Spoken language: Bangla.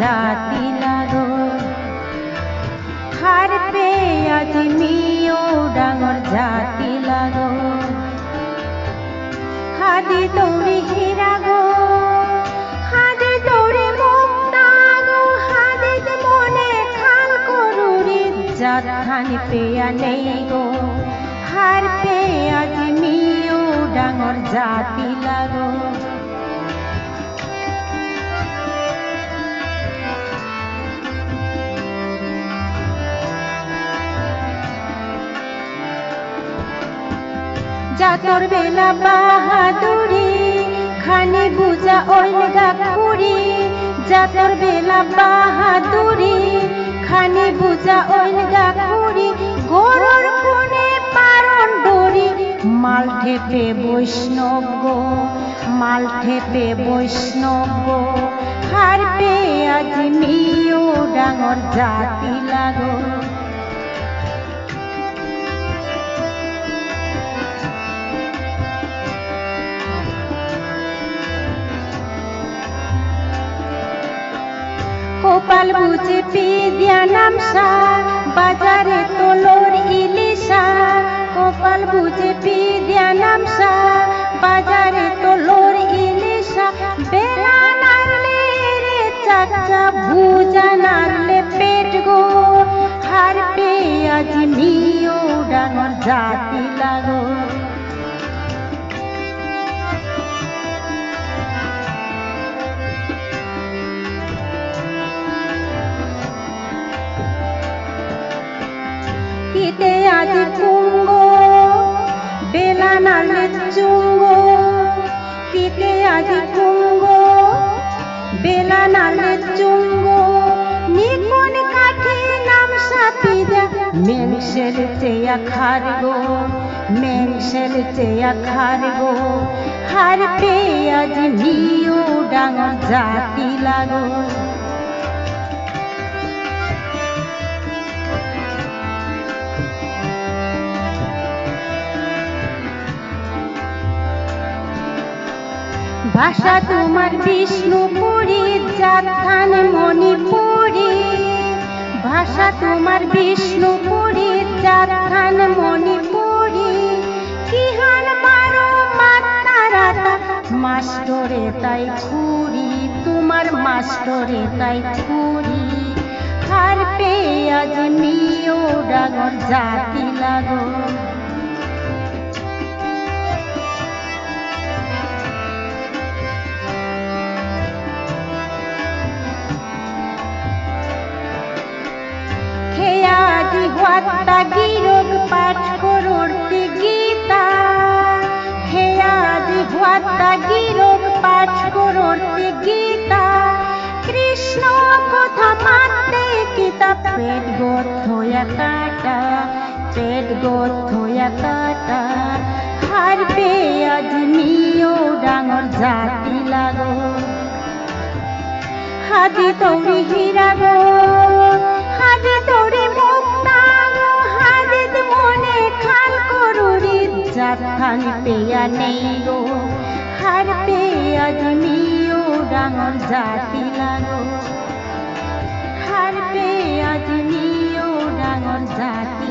জাতি লাগো। হার পে আজি মিও ডাঙৰ জাতি হাদি গো, হাদি মুক্তা গো মনে খাল জাত খানি পেয়া নেই গো। ডাঙৰ জাতি জাতর বেলা বাহাদুরি। খানি বুজা ওলগা খুরি। জাতর বেলা বাহাদুরি। খানি বুজা ওলগা খুরি। গরুর কোনে পারন ডরি মাল ঠেপে বৈষ্ণব গো, মাল ঠেপে বৈষ্ণব গো। হার পে আজ মিও ডাঙর জাতি লাগো। কপাল বুঝে পিদিয়া নামসা, বাজারে তোলোর ইলিশা। কপাল বুঝে পিদিয়া নামসা, বাজারে তোলোর ইলিশা। বেলা নাড়লে রে চাচা, ভুজা নাড়লে পেট গো। হার পে আজ নিও ডাঙর জাতি। কিতে আজ পুঙ্গ বেলা নালে চুঙ্গ কিতে আজ পুঙ্গ বেলা নালে চুঙ্গ। নিকুন কাঠি নাম সাপিদা মেংসেল চেয়া খারগো গো মেংসেল চেয়া খার গো। হার পে আজ ডাঙর জাতি লাগো। ভাষা তোমার বিষ্ণুপুরী জাতান মণিপুরী। ভাষা তোমার বিষ্ণুপুরী জাতান মণিপুরী। কিহান মারো মাতা রাতা, মাস্টরে তাই ছুরি, তোমার মাস্টরে তাই ছুরি। হার পে আজ মিও ডাগর জাতি লাগো। কথা পেট গোত। হইয়া কাটা পেট গোত হইয়া কাটা হার পে আজ নিও ডাঙর জাতি লাগো। হাদি তৌরি খান পেয়া নেই গো হার পে আজ নিও ডাঙর জাতি লাগো হার পে আজ নিও ডাঙর জাতি